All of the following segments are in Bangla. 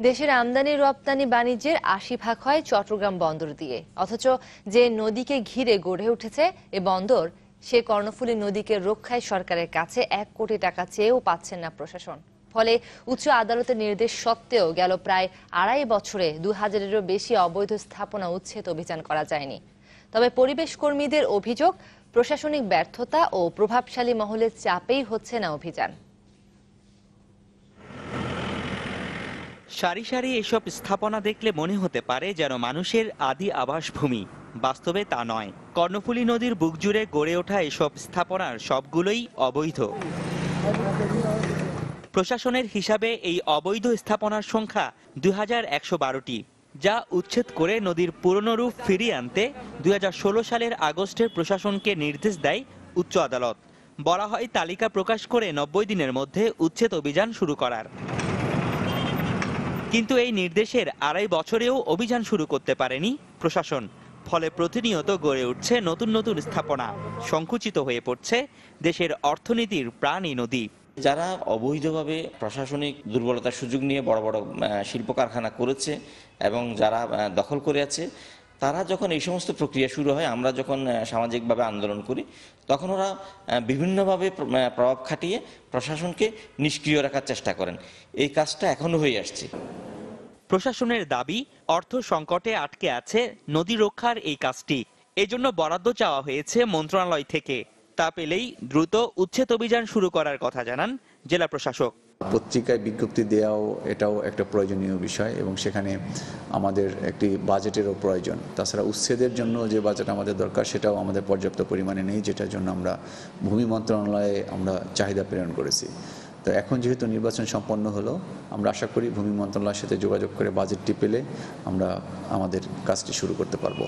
দেশের আমদানি, রপ্তানি বাণিজ্যের আশি ভাগ হয় চট্টগ্রাম বন্দর দিয়ে। অথচ যে নদীকে ঘিরে গড়ে উঠেছে এ বন্দর, সে কর্ণফুলী নদীকে রক্ষায় সরকারের কাছে এক কোটি টাকা চেয়েও পাচ্ছেন না প্রশাসন। ফলে উচ্চ আদালতের নির্দেশ সত্ত্বেও গেল প্রায় আড়াই বছরে দু হাজারেরও বেশি অবৈধ স্থাপনা উচ্ছেদ অভিযান করা যায়নি। তবে পরিবেশ কর্মীদের অভিযোগ, প্রশাসনিক ব্যর্থতা ও প্রভাবশালী মহলের চাপেই হচ্ছে না অভিযান। সারি সারি এসব স্থাপনা দেখলে মনে হতে পারে যেন মানুষের আদি আবাসভূমি। বাস্তবে তা নয়। কর্ণফুলী নদীর বুক জুড়ে গড়ে ওঠা এসব স্থাপনার সবগুলোই অবৈধ। প্রশাসনের হিসাবে এই অবৈধ স্থাপনার সংখ্যা দুই যা উচ্ছেদ করে নদীর পুরনো রূপ ফিরিয়ে আনতে দুই হাজার ষোলো সালের আগস্টের প্রশাসনকে নির্দেশ দেয় উচ্চ আদালত। বলা হয় তালিকা প্রকাশ করে নব্বই দিনের মধ্যে উচ্ছেদ অভিযান শুরু করার। কিন্তু এই নির্দেশের আড়াই বছরেও অভিযান শুরু করতে পারেনি প্রশাসন। ফলে প্রতিনিয়ত গড়ে উঠছে নতুন নতুন স্থাপনা, সংকুচিত হয়ে পড়ছে দেশের অর্থনীতির প্রাণী নদী। যারা অবৈধভাবে প্রশাসনিক দুর্বলতার সুযোগ নিয়ে বড় বড় শিল্প কারখানা করেছে এবং যারা দখল করে আছে তারা যখন এই সমস্ত প্রক্রিয়া শুরু হয়, আমরা যখন সামাজিকভাবে আন্দোলন করি, তখন ওরা বিভিন্নভাবে প্রভাব খাটিয়ে প্রশাসনকে নিষ্ক্রিয় রাখার চেষ্টা করেন। এই কাজটা এখনও হয়ে আসছে। প্রশাসনের দাবি, অর্থ সংকটে আটকে আছে নদী রক্ষার এই কাজটি। এজন্য বরাদ্দ চাওয়া হয়েছে মন্ত্রণালয় থেকে। তা পেলেই দ্রুত উচ্ছেদ অভিযান শুরু করার কথা জানান জেলা প্রশাসক। পত্রিকায় বিজ্ঞপ্তি দেওয়াও এটাও একটা প্রয়োজনীয় বিষয় এবং সেখানে আমাদের একটি বাজেটেরও প্রয়োজন। তাছাড়া উচ্ছেদের জন্য যে বাজেট আমাদের দরকার সেটাও আমাদের পর্যাপ্ত পরিমাণে নেই, যেটার জন্য আমরা ভূমি মন্ত্রণালয়ে আমরা চাহিদা প্রেরণ করেছি। তো এখন যেহেতু নির্বাচন সম্পন্ন হলো, আমরা আশা করি ভূমি মন্ত্রণালয়ের সাথে যোগাযোগ করে বাজেটটি পেলে আমরা আমাদের কাজটি শুরু করতে পারব।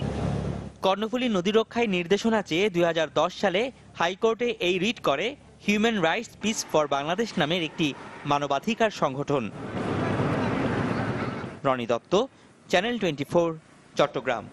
কর্ণফুলী নদী রক্ষায় নির্দেশনা চেয়ে দুই হাজার দশ সালে হাইকোর্টে এই রিট করে human rights peace for Bangladesh নামের একটি মানবাধিকার সংগঠন। Rony Dutta channel twenty Chattogram